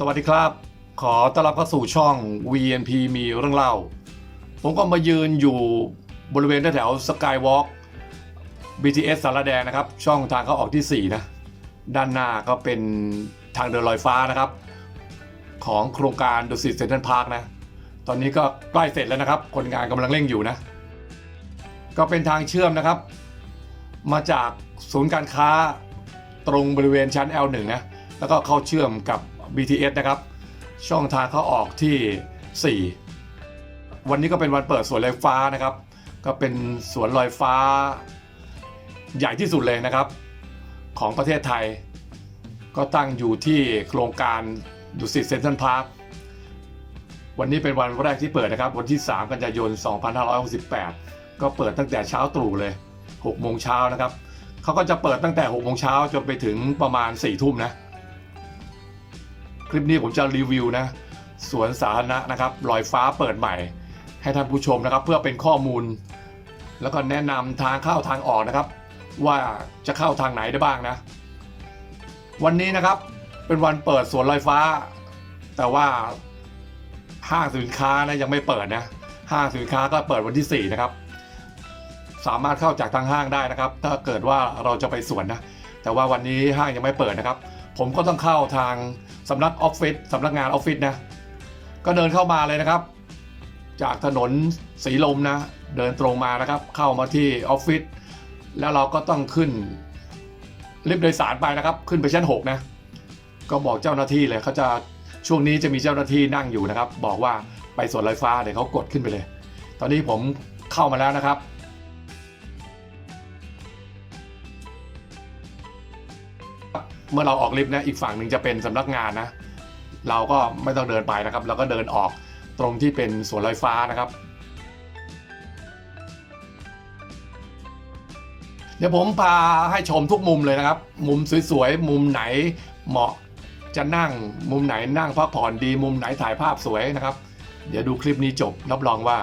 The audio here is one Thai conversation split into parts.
สวัสดีครับ ขอต้อนรับเข้าสู่ช่อง VNP มีเรื่องเล่า ผมก็มายืนอยู่บริเวณแถวสกายวอล์ก BTS สารแดงนะครับ ช่องทางเข้าออกที่ 4 นะ ด้านหน้าก็เป็นทางเดินลอยฟ้านะครับ ของโครงการดุสิตเซ็นทรัลพาร์คนะ ตอนนี้ก็ใกล้เสร็จแล้วนะครับ คนงานกำลังเร่งอยู่นะ ก็เป็นทางเชื่อมนะครับ มาจากศูนย์การค้าตรงบริเวณชั้น L1 นะแล้วก็เข้าเชื่อมกับ BTS นะครับ ช่องทางเข้าออกที่ 4 วันนี้ก็เป็นวันเปิดสวนลอยฟ้านะครับ ก็เป็นสวนลอยฟ้า ใหญ่ที่สุดเลยนะครับ ของประเทศไทย ก็ตั้งอยู่ที่โครงการดุสิตเซ็นทรัลพาร์ควันนี้เป็นวันแรกที่เปิดนะครับ วันที่ 3 กันยายน 2568 ก็เปิดตั้งแต่เช้าตรู่เลย6โมงเช้านะครับเขาก็จะเปิดตั้งแต่6โมงเช้าจนไปถึงประมาณ4ทุ่มนะ คลิปนี้ผมจะรีวิวนะสวนสาธารณะนะครับลอยฟ้าเปิดใหม่ ให้ท่านผู้ชมนะครับ เพื่อเป็นข้อมูล แล้วก็แนะนำทางเข้าทางออกนะครับ ว่าจะเข้าทางไหนได้บ้างนะ วันนี้นะครับเป็นวันเปิดสวนลอยฟ้า แต่ว่าห้างสินค้านะยังไม่เปิดนะห้างสินค้าก็เปิดวันที่ 4 นะครับ สามารถเข้าจากทางห้างได้นะครับ ถ้าเกิดว่าเราจะไปสวนนะ แต่ว่าวันนี้ห้างยังไม่เปิดนะครับ ผมก็ต้องเข้าทาง สำนักออฟฟิศสำนักงานออฟฟิศนะ ก็เดินเข้ามาเลยนะครับ จากถนนสีลมนะ เดินตรงมานะครับ เข้ามาที่ออฟฟิศแล้วเราก็ต้องขึ้นลิฟต์โดยสารไปนะครับ ขึ้นไปชั้น 6 นะ ก็บอกเจ้าหน้าที่เลยเขาจะช่วงนี้จะมีเจ้าหน้าที่นั่งอยู่นะครับ บอกว่าไปสวนลอยฟ้าเดี๋ยวเขากดขึ้นไปเลย ตอนนี้ผมเข้ามาแล้วนะครับ เมื่อเราออกลิฟต์นะอีกฝั่งหนึ่งจะเป็นสำนักงานนะ เราก็ไม่ต้องเดินไปนะครับ เราก็เดินออกตรงที่เป็นสวนลอยฟ้านะครับ เดี๋ยวผมพาให้ชมทุกมุมเลยนะครับ มุมสวยๆ มุมไหนเหมาะจะนั่งมุมไหนนั่งพักผ่อนดี มุมไหนถ่ายภาพสวยนะครับ เดี๋ยวดูคลิปนี้จบรับรองว่า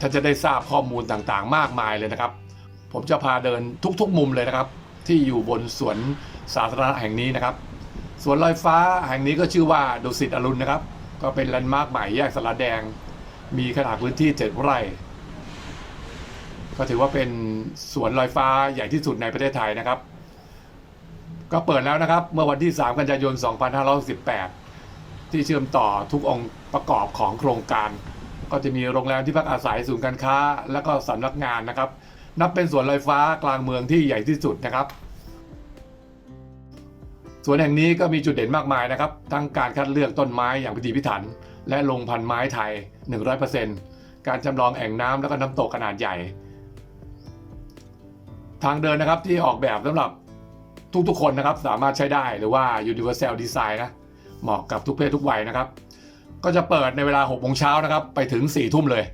ท่านจะได้ทราบข้อมูลต่างๆ มากมายเลยนะครับ ผมจะพาเดินทุกๆมุมเลยนะครับ ที่อยู่บนสวน สาธารณะแห่งนี้นะครับสวนลอยฟ้าแห่งนี้ก็ชื่อว่าดุสิตอรุณนะครับ ก็เป็นแลนด์มาร์คใหม่แยกสระแดง มีขนาดพื้นที่7ไร่ ก็ถือว่าเป็นสวนลอยฟ้าใหญ่ที่สุดในประเทศไทยนะครับ ก็เปิดแล้วนะครับ เมื่อวันที่ 3 กันยายน 2518 ที่เชื่อมต่อทุกองค์ประกอบของโครงการ ก็จะมีโรงแรมที่พักอาศัยศูนย์การค้า และก็สำนักงานนะครับ นับเป็นสวนลอยฟ้ากลางเมืองที่ใหญ่ที่สุดนะครับ สวนแห่งนี้ก็มีจุดเด่นมากมายนะครับ ทั้งการคัดเลือกต้นไม้อย่างพิถีพิถัน และลงพันไม้ไทย 100%การจำลองแอ่งน้ำและก็น้ำตกขนาดใหญ่ ทางเดินนะครับที่ออกแบบสำหรับทุกๆคนนะครับสามารถใช้ได้หรือว่า universal design นะเหมาะกับทุกเพศทุกวัยนะครับ ก็จะเปิดในเวลา6โมงเช้านะครับ ไปถึง4ทุ่มเลย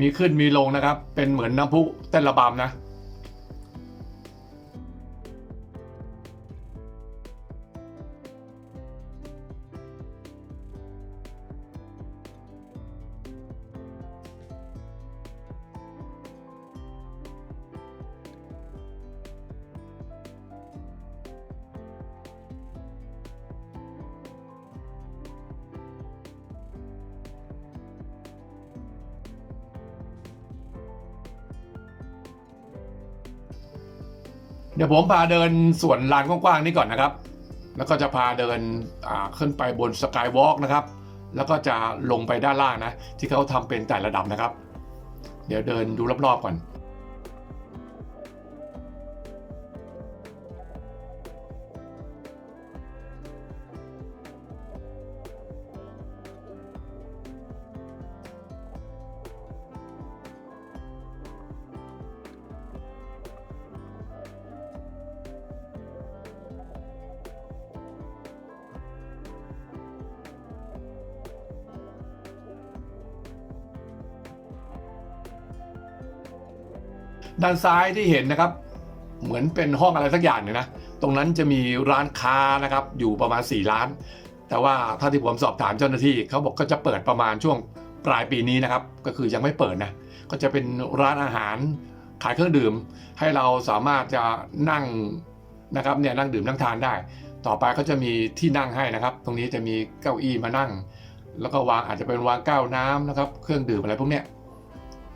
มีขึ้นมีลงนะครับ เป็นเหมือนน้ำพุเต้นระบำนะ เดี๋ยวผมพาเดินส่วนลานกว้างๆนี้ก่อนนะครับ แล้วก็จะพาเดินขึ้นไปบนสกายวอล์กนะครับ แล้วก็จะลงไปด้านล่างนะ ที่เขาทำเป็นแต่ระดับนะครับ เดี๋ยวเดินดูรอบๆก่อน ด้านซ้ายที่เห็นนะครับ เหมือนเป็นห้องอะไรสักอย่างเนี่ยนะ ตรงนั้นจะมีร้านค้านะครับ อยู่ประมาณ 4 ร้าน แต่ว่าถ้าที่ผมสอบถามเจ้าหน้าที่เขาบอกก็จะเปิดประมาณช่วงปลายปีนี้นะครับ ก็คือยังไม่เปิดนะ ก็จะเป็นร้านอาหารขายเครื่องดื่ม ให้เราสามารถจะนั่งนะครับเนี่ยนั่งดื่มนั่งทานได้ ต่อไปก็จะมีที่นั่งให้นะครับ ตรงนี้จะมีเก้าอี้มานั่ง แล้วก็วางอาจจะเป็นวางแก้วน้ำนะครับ เครื่องดื่มอะไรพวกเนี้ย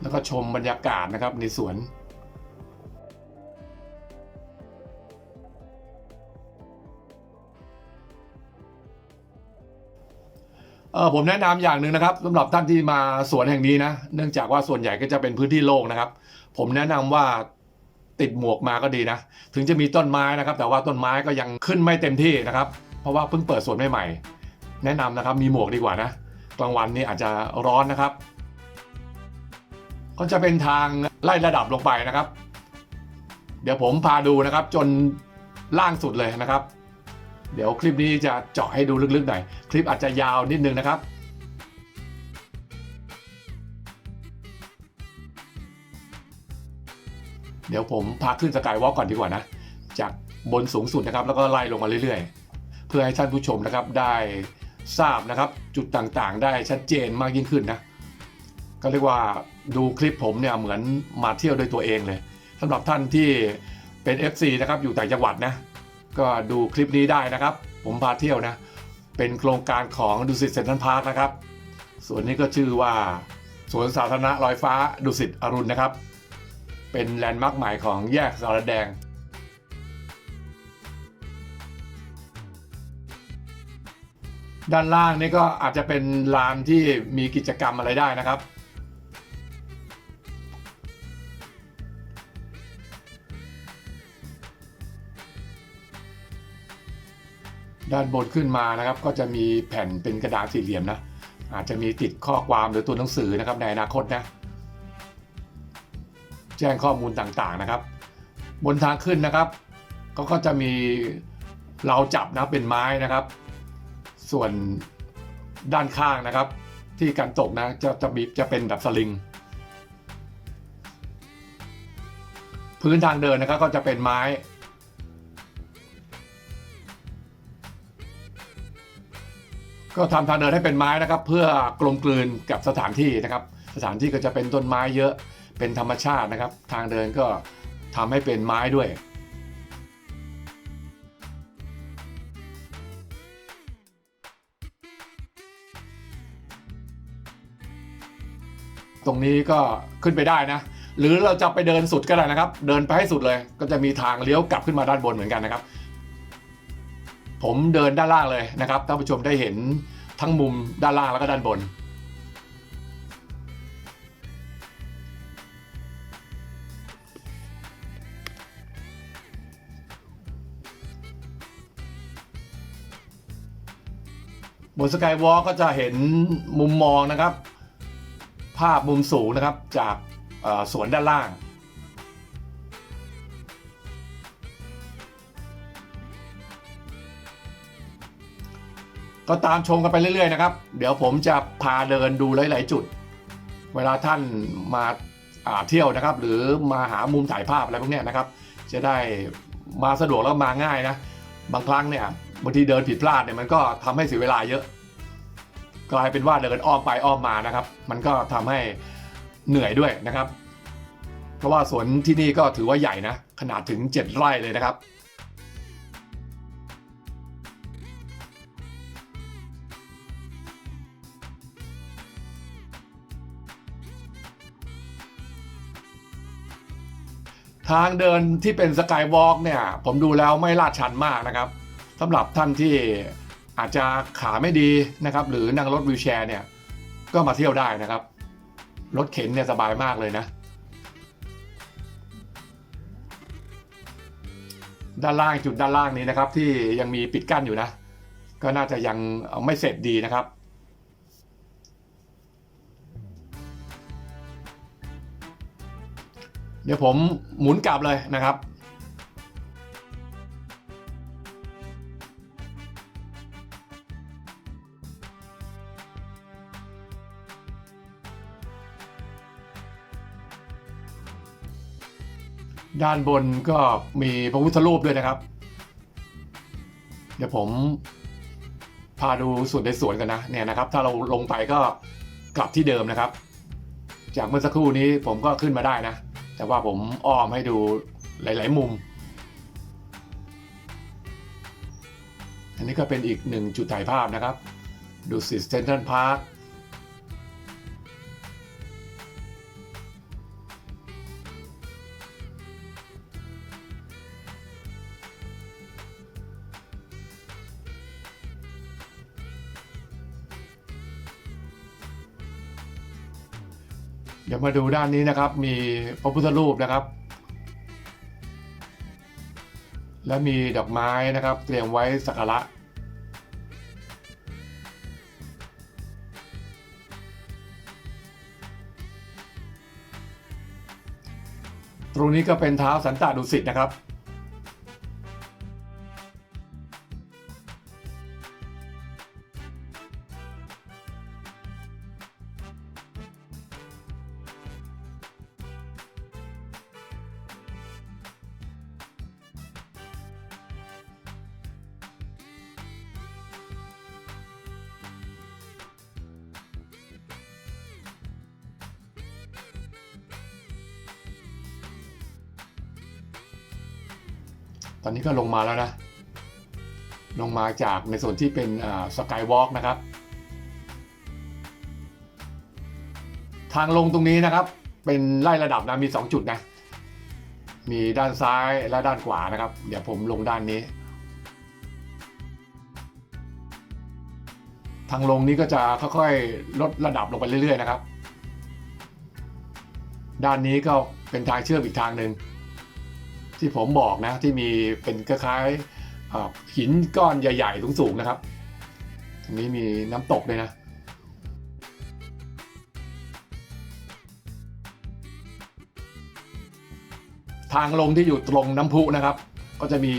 แล้วก็ชมบรรยากาศนะครับในสวน เออผมแนะนำอย่างหนึ่งนะครับสำหรับท่านที่มาสวนแห่งนี้นะ เนื่องจากว่าส่วนใหญ่ก็จะเป็นพื้นที่โล่งนะครับ ผมแนะนำว่าติดหมวกมาก็ดีนะ ถึงจะมีต้นไม้นะครับ แต่ว่าต้นไม้ก็ยังขึ้นไม่เต็มที่นะครับ เพราะว่าเพิ่งเปิดสวนใหม่ๆแนะนำนะครับมีหมวกดีกว่านะกลางวันนี่อาจจะร้อนนะครับ ก็จะเป็นทางไล่ระดับลงไปนะครับ เดี๋ยวผมพาดูนะครับ จนล่างสุดเลยนะครับ เดี๋ยวคลิปนี้จะเจาะให้ดูลึกๆหน่อย คลิปอาจจะยาวนิดนึงนะครับเดี๋ยวผมพาขึ้นสกายวอล์กก่อนดีกว่านะ จากบนสูงสุดนะครับ แล้วก็ไล่ลงมาเรื่อยๆ เพื่อให้ท่านผู้ชมนะครับได้ทราบนะครับ จุดต่างๆ ได้ชัดเจนมากยิ่งขึ้นนะ ก็เรียกว่าดูคลิปผมเนี่ยเหมือนมาเที่ยวด้วยตัวเองเลยสำหรับท่านที่เป็น FC นะครับอยู่ต่างจังหวัดนะ ก็ดูคลิปนี้ได้นะครับ ผมพาเที่ยวนะ เป็นโครงการของดุสิตเซ็นทรัลพาร์คนะครับ ส่วนนี้ก็ชื่อว่าสวนสาธารณะลอยฟ้าดุสิตอรุณนะครับ เป็นแลนด์มาร์คใหม่ของแยกสารแดงด้านล่างนี่ก็อาจจะเป็นลานที่มีกิจกรรมอะไรได้นะครับ ด้านบนขึ้นมานะครับ ก็จะมีแผ่นเป็นกระดาษสี่เหลี่ยมนะ อาจจะมีติดข้อความหรือตัวหนังสือนะครับในอนาคตนะ แจ้งข้อมูลต่างๆนะครับ บนทางขึ้นนะครับ ก็ก็จะมีเราจับนะเป็นไม้นะครับ ส่วนด้านข้างนะครับ ที่กันตกนะจะจะมีจะเป็นแบบสลิง พื้นทางเดินนะครับก็จะเป็นไม้ ก็ทำทางเดินให้เป็นไม้นะครับ เพื่อกลมกลืนกับสถานที่นะครับ สถานที่ก็จะเป็นต้นไม้เยอะเป็นธรรมชาตินะครับ ทางเดินก็ทำให้เป็นไม้ด้วยตรงนี้ก็ขึ้นไปได้นะ หรือเราจะไปเดินสุดก็ได้นะครับ เดินไปให้สุดเลย ก็จะมีทางเลี้ยวกลับขึ้นมาด้านบนเหมือนกันนะครับ ผมเดินด้านล่างเลยนะครับท่านผู้ชมได้เห็นทั้งมุมด้านล่างแล้วก็ด้านบน บนสกายวอล์กก็จะเห็นมุมมองนะครับ ภาพมุมสูงนะครับจากสวนด้านล่าง ก็ตามชมกันไปเรื่อยๆนะครับ เดี๋ยวผมจะพาเดินดูหลายๆจุด เวลาท่านมาาเที่ยวนะครับ หรือมาหามุมถ่ายภาพอะไรพวกนี้นะครับ จะได้มาสะดวกแล้วมาง่ายนะ บางครั้งเนี่ยบางทีเดินผิดพลาดเนี่ยมันก็ทำให้เสียเวลาเยอะ กลายเป็นว่าเดินอ้อมไปอ้อมมานะครับ มันก็ทำให้เหนื่อยด้วยนะครับ เพราะว่าสวนที่นี่ก็ถือว่าใหญ่นะ ขนาดถึง 7 ไร่เลยนะครับ ทางเดินที่เป็นสกายวอล์กเนี่ยผมดูแล้วไม่ลาดชันมากนะครับสำหรับท่านที่อาจจะขาไม่ดีนะครับ หรือนั่งรถวีลแชร์เนี่ยก็มาเที่ยวได้นะครับ รถเข็นเนี่ยสบายมากเลยนะ ด้านล่างจุดด้านล่างนี้นะครับ ที่ยังมีปิดกั้นอยู่นะ ก็น่าจะยังไม่เสร็จดีนะครับ เดี๋ยวผมหมุนกลับเลยนะครับด้านบนก็มีพระพุทธรูปด้วยนะครับ เดี๋ยวผมพาดูส่วนในสวนกันนะเนี่ยนะครับ ถ้าเราลงไปก็กลับที่เดิมนะครับ จากเมื่อสักครู่นี้ผมก็ขึ้นมาได้นะ แต่ว่าผมอ้อมให้ดูหลาย ๆ มุม อันนี้ก็เป็นอีกหนึ่งจุดถ่ายภาพนะครับ ดูสิเซนทรัลพาร์ค ดี๋ยวมาดูด้านนี้นะครับ มีพระพุทธรูปนะครับ และมีดอกไม้นะครับ เตรียมไว้สักการะตรงนี้ก็เป็นเท้าสันตาดุสิตนะครับ ตอนนี้ก็ลงมาแล้วนะ ลงมาจากในส่วนที่เป็นสกายวอล์กนะครับ ทางลงตรงนี้นะครับ เป็นไล่ระดับนะมี 2 จุดนะ มีด้านซ้ายและด้านขวานะครับ เดี๋ยวผมลงด้านนี้ ทางลงนี้ก็จะค่อยๆลดระดับลงไปเรื่อยๆนะครับ ด้านนี้ก็เป็นทางเชื่อมอีกทางหนึ่ง ที่ผมบอกนะที่มีเป็นคล้ายๆหินก้อนใหญ่ๆสูงๆนะครับ ตรงนี้มีน้ำตกด้วยนะทางลงที่อยู่ตรงน้ำพุนะครับ ก็จะมี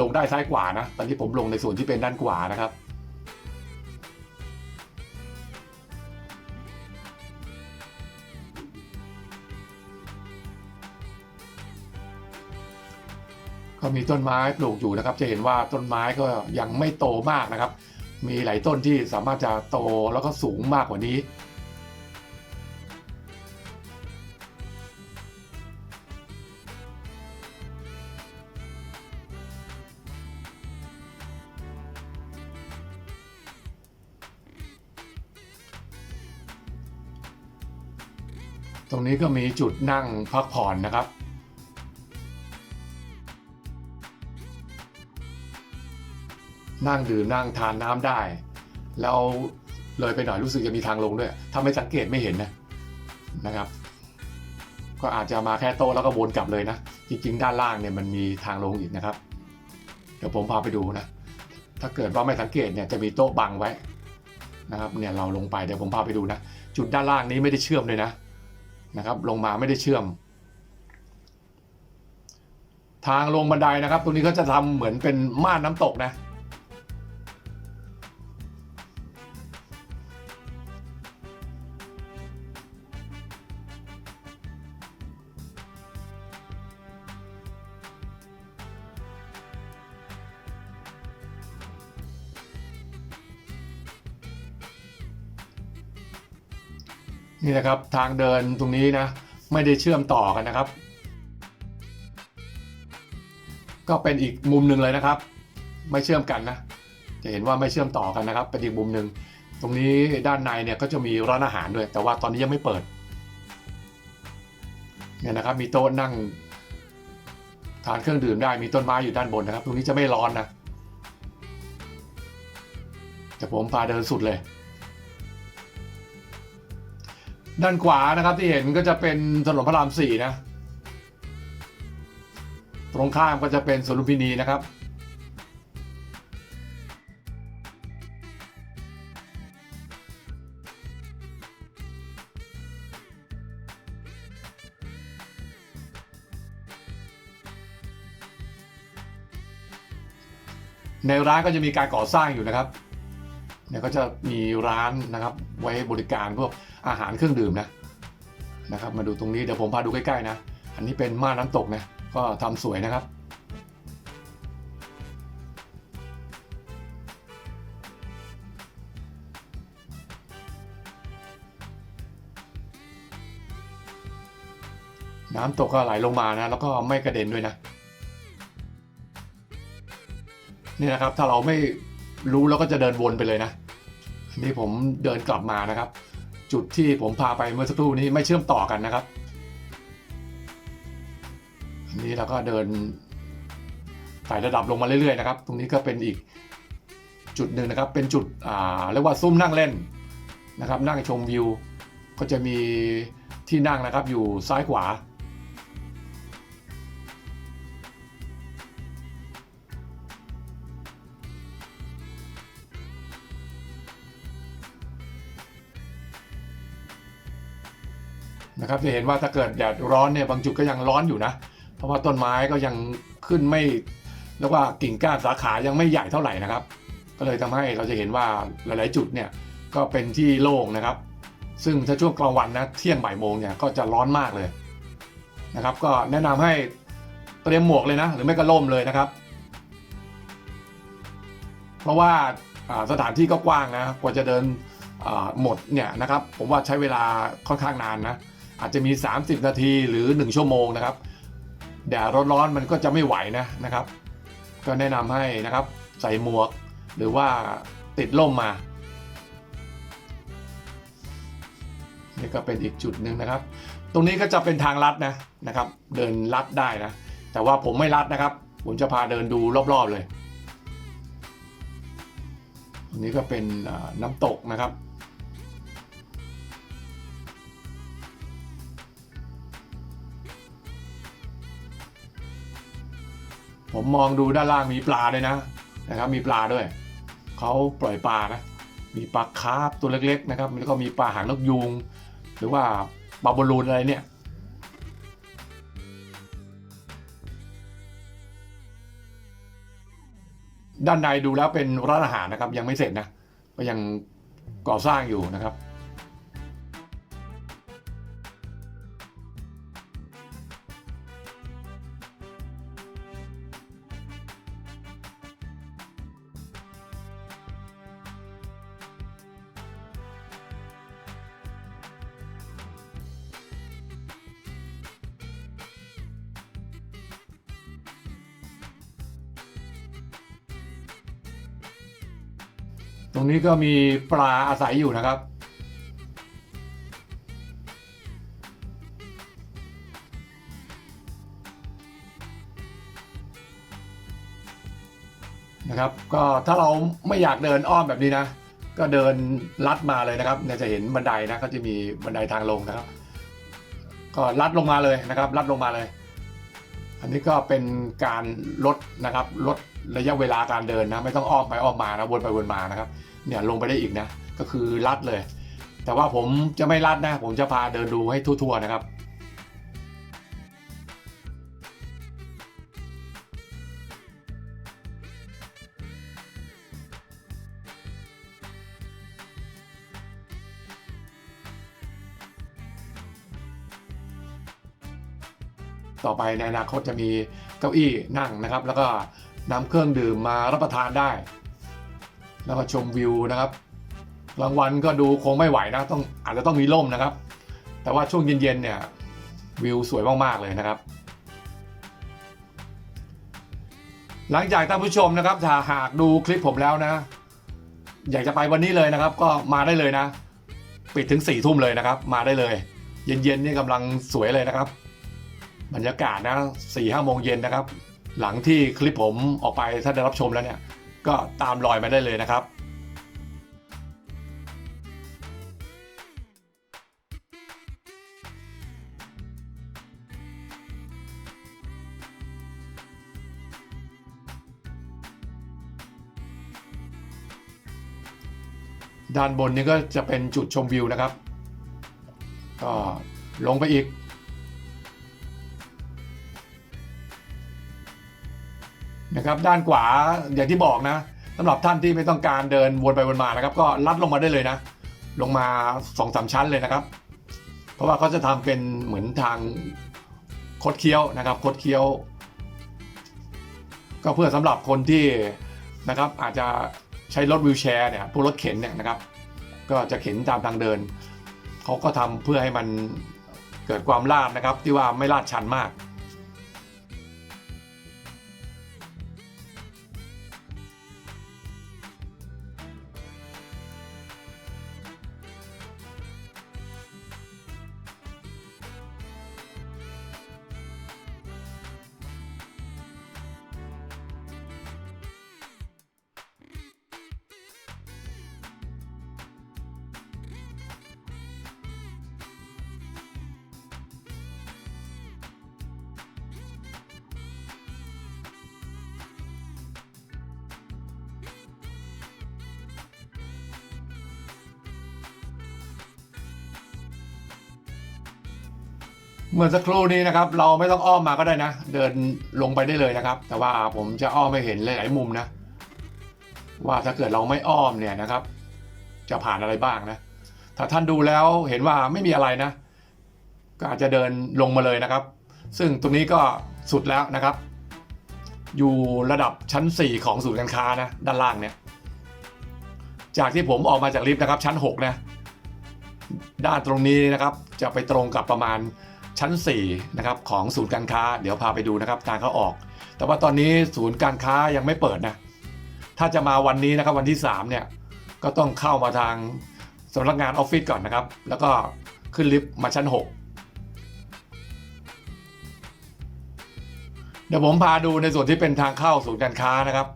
ลงได้ซ้ายขวานะ ตอนนี้ผมลงในส่วนที่เป็นด้านขวานะครับ มีต้นไม้ปลูกอยู่นะครับ จะเห็นว่าต้นไม้ก็ยังไม่โตมากนะครับ มีหลายต้นที่สามารถจะโตแล้วก็สูงมากกว่านี้ตรงนี้ก็มีจุดนั่งพักผ่อนนะครับ นั่งดื่มนั่งทานน้ำได้ แล้วเลยไปหน่อยรู้สึกจะมีทางลงด้วยถ้าไม่สังเกตไม่เห็นนะนะครับ ก็อาจจะมาแค่โต๊ะแล้วก็วนกลับเลยนะ จริง ๆ ด้านล่างเนี่ยมันมีทางลงอีกนะครับ เดี๋ยวผมพาไปดูนะ ถ้าเกิดว่าไม่สังเกตเนี่ยจะมีโต๊ะบังไว้นะครับเนี่ยเราลงไปเดี๋ยวผมพาไปดูนะ จุดด้านล่างนี้ไม่ได้เชื่อมเลยนะนะครับ ลงมาไม่ได้เชื่อม ทางลงบันไดนะครับ ตรงนี้เขาจะทำเหมือนเป็นม่านน้ำตกนะ นี่นะครับทางเดินตรงนี้นะ ไม่ได้เชื่อมต่อกันนะครับ ก็เป็นอีกมุมหนึ่งเลยนะครับ ไม่เชื่อมกันนะ จะเห็นว่าไม่เชื่อมต่อกันนะครับ เป็นอีกมุมหนึ่งตรงนี้ด้านในเนี่ยก็จะมีร้านอาหารด้วย แต่ว่าตอนนี้ยังไม่เปิดเนี่ยนะครับ มีโต๊ะนั่งทานเครื่องดื่มได้มีต้นไม้อยู่ด้านบนนะครับ ตรงนี้จะไม่ร้อนนะแต่ผมพาเดินสุดเลย ด้านขวานะครับที่เห็นก็จะเป็นถนนพระรามสี่นะ ตรงข้ามก็จะเป็นสวนลุมพินีนะครับในร้านก็จะมีการก่อสร้างอยู่นะครับเนี่ยก็จะมีร้านนะครับไว้บริการพวก อาหารเครื่องดื่มนะนะครับมาดูตรงนี้เดี๋ยวผมพาดูใกล้ๆนะ อันนี้เป็นม่านน้ำตกนะก็ทำสวยนะครับ น้ำตกก็ไหลลงมานะ แล้วก็ไม่กระเด็นด้วยนะ นี่นะครับถ้าเราไม่รู้เราก็จะเดินวนไปเลยนะอันนี้ผมเดินกลับมานะครับ จุดที่ผมพาไปเมื่อสักครู่นี้ไม่เชื่อมต่อกันนะครับ อันนี้เราก็เดินไต่ระดับลงมาเรื่อยๆนะครับ ตรงนี้ก็เป็นอีกจุดหนึ่งนะครับ เป็นจุดอ่าเรียกว่าซุ้มนั่งเล่นนะครับ นั่งชมวิว ก็จะมีที่นั่งนะครับอยู่ซ้ายขวา นะครับจะเห็นว่าถ้าเกิดแดดร้อนเนี่ยบางจุดก็ยังร้อนอยู่นะ เพราะว่าต้นไม้ก็ยังขึ้นไม่เรียกว่ากิ่งก้านสาขายังไม่ใหญ่เท่าไหร่นะครับ ก็เลยทำให้เราจะเห็นว่าหลาย ๆ จุดเนี่ยก็เป็นที่โล่งนะครับ ซึ่งถ้าช่วงกลางวันนะเที่ยงบ่ายโมงเนี่ยก็จะร้อนมากเลยนะครับ ก็แนะนำให้เตรียมหมวกเลยนะ หรือไม่ก็ร่มเลยนะครับ เพราะว่าสถานที่ก็กว้างนะกว่าจะเดินหมดเนี่ยนะครับ ผมว่าใช้เวลาค่อนข้างนานนะ อาจจะมี 30 นาทีหรือ 1 ชั่วโมงนะครับแดดร้อนๆมันก็จะไม่ไหวนะนะครับ ก็แนะนำให้นะครับใส่หมวกหรือว่าติดร่มมานี่ก็เป็นอีกจุดหนึ่งนะครับ ตรงนี้ก็จะเป็นทางลัดนะนะครับ เดินลัดได้นะ แต่ว่าผมไม่ลัดนะครับ ผมจะพาเดินดูรอบๆเลย ตรงนี้ก็เป็นน้ำตกนะครับ ผมมองดูด้านล่างมีปลาด้วยนะนะครับ มีปลาด้วยเขาปล่อยปลานะมีปลาคาร์ฟตัวเล็กๆนะครับแล้วก็มีปลาหางนกยูงหรือว่าปลาบอลลูนอะไรเนี่ยด้านในดูแล้วเป็นร้านอาหารนะครับยังไม่เสร็จนะก็ยังก่อสร้างอยู่นะครับ รงนี้ก็มีปลาอาศัยอยู่นะครับ นะครับ ก็ถ้าเราไม่อยากเดินอ้อมแบบนี้นะ ก็เดินลัดมาเลยนะครับเนี่ยจะเห็นบันไดนะก็จะมีบันไดทางลงนะครับ ก็ลัดลงมาเลยนะครับ ลัดลงมาเลย อันนี้ก็เป็นการลดนะครับลด ระยะเวลาการเดินนะ ไม่ต้องอ้อมไปอ้อมมานะวนไปวนมานะครับ เนี่ยลงไปได้อีกนะ ก็คือลัดเลย แต่ว่าผมจะไม่ลัดนะ ผมจะพาเดินดูให้ทั่วๆนะครับต่อไปในอนาคตจะมีเก้าอี้นั่งนะครับ แล้วก็ นำเครื่องดื่มมารับประทานได้ แล้วก็ชมวิวนะครับกลางวันก็ดูคงไม่ไหวนะต้องอาจจะต้องมีร่มนะครับ แต่ว่าช่วงเย็นๆเนี่ยวิวสวยมากๆเลยนะครับ หลังจากท่านผู้ชมนะครับถ้าหากดูคลิปผมแล้วนะ อยากจะไปวันนี้เลยนะครับ ก็มาได้เลยนะ ปิดถึงสี่ทุ่มเลยนะครับ มาได้เลย เย็นๆนี่กำลังสวยเลยนะครับ บรรยากาศนะสี่ห้าโมงเย็นนะครับ หลังที่คลิปผมออกไปถ้าได้รับชมแล้วเนี่ย ก็ตามรอยมาได้เลยนะครับด้านบนนี้ก็จะเป็นจุดชมวิวนะครับ ก็ลงไปอีก นะครับด้านขวาอย่างที่บอกนะสำหรับท่านที่ไม่ต้องการเดินวนไปวนมานะครับ ก็ลัดลงมาได้เลยนะ ลงมาสองสามชั้นเลยนะครับ เพราะว่าเขาจะทำเป็นเหมือนทางคดเคี้ยวนะครับคดเคี้ยว ก็เพื่อสำหรับคนที่นะครับอาจจะใช้รถวิวแชร์เนี่ยพวกรถเข็นเนี่ยนะครับ ก็จะเข็นตามทางเดินเขาก็ทำเพื่อให้มันเกิดความลาดนะครับ ที่ว่าไม่ลาดชันมาก เมื่อสักครู่นี้นะครับ เราไม่ต้องอ้อมมาก็ได้นะ เดินลงไปได้เลยนะครับ แต่ว่าผมจะอ้อมไม่เห็นหลายๆมุมนะ ว่าถ้าเกิดเราไม่อ้อมเนี่ยนะครับ จะผ่านอะไรบ้างนะ ถ้าท่านดูแล้วเห็นว่าไม่มีอะไรนะ ก็อาจจะเดินลงมาเลยนะครับ ซึ่งตรงนี้ก็สุดแล้วนะครับ อยู่ระดับชั้น 4 ของศูนย์การค้านะ ด้านล่างเนี่ย จากที่ผมออกมาจากลิฟต์นะครับ ชั้น 6 นะ ด้านตรงนี้นะครับ จะไปตรงกับประมาณ ชั้น4นะครับของศูนย์การค้าเดี๋ยวพาไปดูนะครับทางเข้าออก แต่ว่าตอนนี้ศูนย์การค้ายังไม่เปิดนะถ้าจะมาวันนี้นะครับวันที่3เนี่ยก็ต้องเข้ามาทางสำนักงานออฟฟิศก่อนนะครับ แล้วก็ขึ้นลิฟต์มาชั้น 6 เดี๋ยวผมพาดูในส่วนที่เป็นทางเข้าศูนย์การค้านะครับ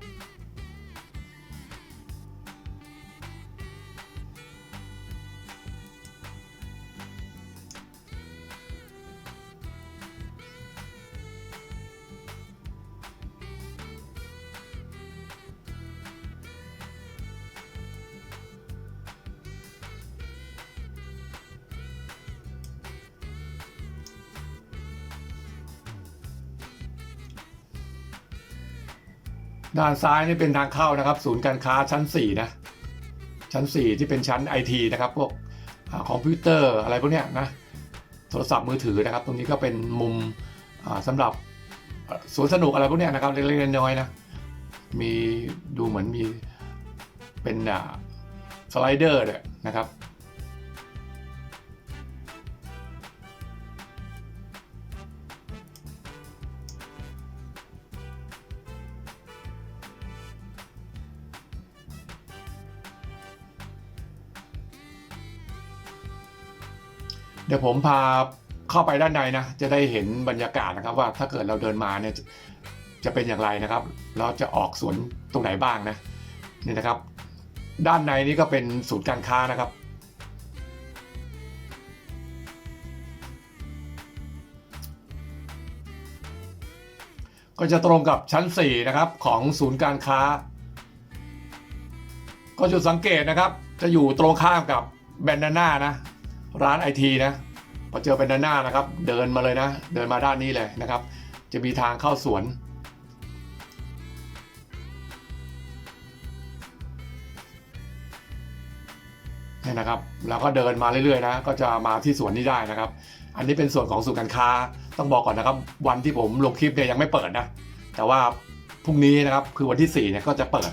ด้านซ้ายนี่เป็นทางเข้านะครับ ศูนย์การค้าชั้น 4 นะ ชั้น 4 ที่เป็นชั้นไอทีนะครับพวกอคอมพิวเตอร์อะไรพวกเนี้ยนะโทรศัพท์มือถือนะครับ ตรงนี้ก็เป็นมุมอ่าสำหรับสวนสนุกอะไรพวกเนี้ยนะครับเล็กๆน้อยๆนะมีดูเหมือนมีเป็นสไลเดอร์ด้วยนะครับ ดี๋ยวผมพาเข้าไปด้านในนะจะได้เห็นบรรยากาศนะครับว่าถ้าเกิดเราเดินมาเนี่ยจะเป็นอย่างไรนะครับ เราจะออกสวนตรงไหนบ้างนะนี่นะครับ ด้านในนี่ก็เป็นศูนย์การค้านะครับก็จะตรงกับชั้น 4 นะครับของศูนย์การค้า ก็จุดสังเกตนะครับ จะอยู่ตรงข้ามกับแบนนาน่านะ ร้านไอทีนะพอเจอเป็นด้านหน้านะครับ เดินมาเลยนะ เดินมาด้านนี้เลยนะครับ จะมีทางเข้าสวน นี่นะครับเราก็เดินมาเรื่อยๆนะ ก็จะมาที่สวนนี้ได้นะครับ อันนี้เป็นส่วนของศูนย์การค้า ต้องบอกก่อนนะครับ วันที่ผมลงคลิปเนี่ยยังไม่เปิดนะ แต่ว่าพรุ่งนี้นะครับ คือวันที่4เนี่ยก็จะเปิด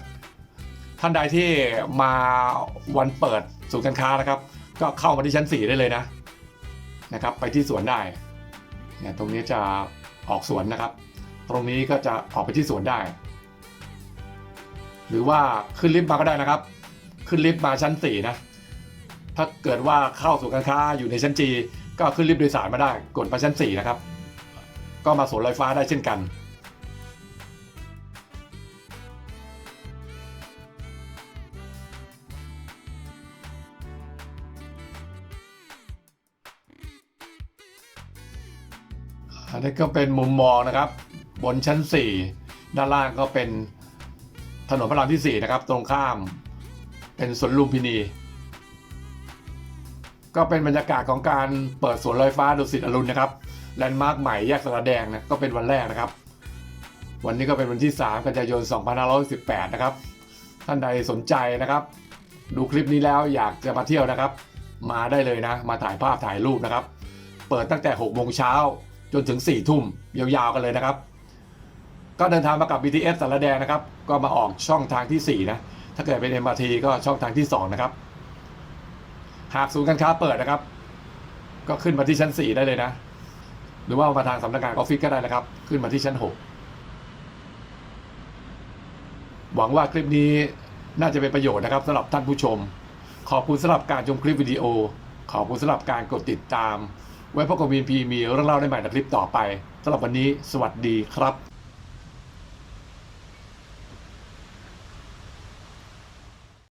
ท่านใดที่มาวันเปิดศูนย์การค้านะครับ ก็เข้ามาที่ชั้น 4 ได้เลยนะนะครับ ไปที่สวนได้เนี่ยตรงนี้จะออกสวนนะครับ ตรงนี้ก็จะออกไปที่สวนได้ หรือว่าขึ้นลิฟต์มาก็ได้นะครับ ขึ้นลิฟต์มาชั้น 4 นะถ้าเกิดว่าเข้าสู่การค้าอยู่ในชั้น G ก็ขึ้นลิฟต์โดยสารมาได้ กดมาชั้น 4 นะครับ ก็มาสวนลอยฟ้าได้เช่นกัน นนี้ก็เป็นมุมมองนะครับ บนชั้น 4 ด้านล่างก็เป็นถนนพระรามที่ 4 นะครับ ตรงข้ามเป็นสวนลุมพินี ก็เป็นบรรยากาศของการเปิดสวนลอยฟ้าดุสิตอรุณนะครับแลนด์มาร์คใหม่แยกสระแดงนะก็เป็นวันแรกนะครับ วันนี้ก็เป็นวันที่ 3 กันยายน 2518 นะครับ ท่านใดสนใจนะครับ ดูคลิปนี้แล้วอยากจะมาเที่ยวนะครับ มาได้เลยนะ มาถ่ายภาพถ่ายรูปนะครับ เปิดตั้งแต่6โมงเช้า จนถึง4ี่ทุ่มยาวๆกันเลยนะครับ ก็เดินทางมากับ BTS สารแดงนะครับ ก็มาออกช่องทางทีสี่ 4 นะ ถ้าเกิดเป็น MRT ก็ช่องทางที่ 2 นะครับ หากศูนย์การค้าเปิดนะครับ ก็ขึ้นมาที่ชั้น 4 ได้เลยนะ หรือว่ามาทางสำนักงานออฟฟิศก็ได้นะครับ ขึ้นมาที่ชั้น 6 หวังว่าคลิปนี้น่าจะเป็นประโยชน์นะครับสำหรับท่านผู้ชม ขอบคุณสำหรับการชมคลิปวิดีโอ ขอบคุณสำหรับการกดติดตาม ไว้พบกับวีพีมีเรื่องเล่าได้ใหม่ในคลิปต่อไปสำหรับวันนี้สวัสดีครับ